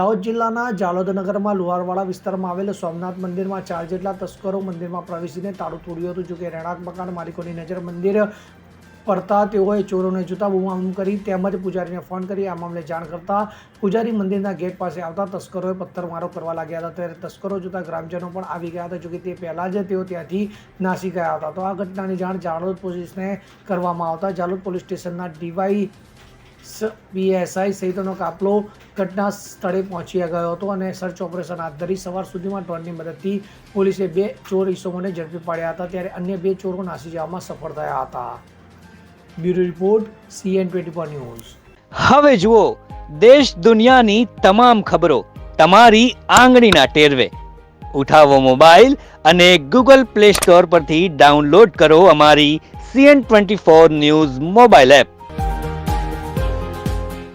દાહોદ જિલ્લાના જાલોદનગરમાં લુહારવાડા વિસ્તારમાં આવેલ સોમનાથ મંદિરમાં ચાર જેટલા તસ્કરો મંદિરમાં પ્રવેશીને તાળું તોડ્યું હતું. જોકે રહેણાંક મકાન માલિકોની નજર મંદિર પડતા તેઓએ ચોરોને જોતા બૂમાબૂમ કરી તેમજ પૂજારીને ફોન કરી આ મામલે જાણ કરતા પૂજારી મંદિરના ગેટ પાસે આવતા તસ્કરોએ પથ્થરમારો કરવા લાગ્યા હતા. ત્યારે તસ્કરો જોતા ગ્રામજનો પણ આવી ગયા હતા. જોકે તે પહેલાં જ તેઓ ત્યાંથી નાસી ગયા હતા. તો આ ઘટનાની જાણ જાલોદ પોલીસને કરવામાં આવતા. જાલોદ પોલીસ સ્ટેશનના ડીવાય પીએસઆઈ સહિતનો કાફલો ઘટના સ્થળે પહોંચી ગયો હતો અને સર્ચ ઓપરેશન હાથ ધરી સવાર સુધીમાં ડ્રોનની મદદથી પોલીસે બે ચોર ઈસમોને ઝડપી પાડ્યા હતા ત્યારે અન્ય બે ચોરો નાસી જવામાં સફળ થયા હતા. Bureau report, CN twenty four news. હવે જુઓ, દેશ દુનિયાની તમામ ખબરો તમારી આંગળીના ટેરવે. ઉઠાવો મોબાઈલ અને ગૂગલ પ્લે સ્ટોર પરથી ડાઉનલોડ કરો અમારી CN twenty four news mobile app.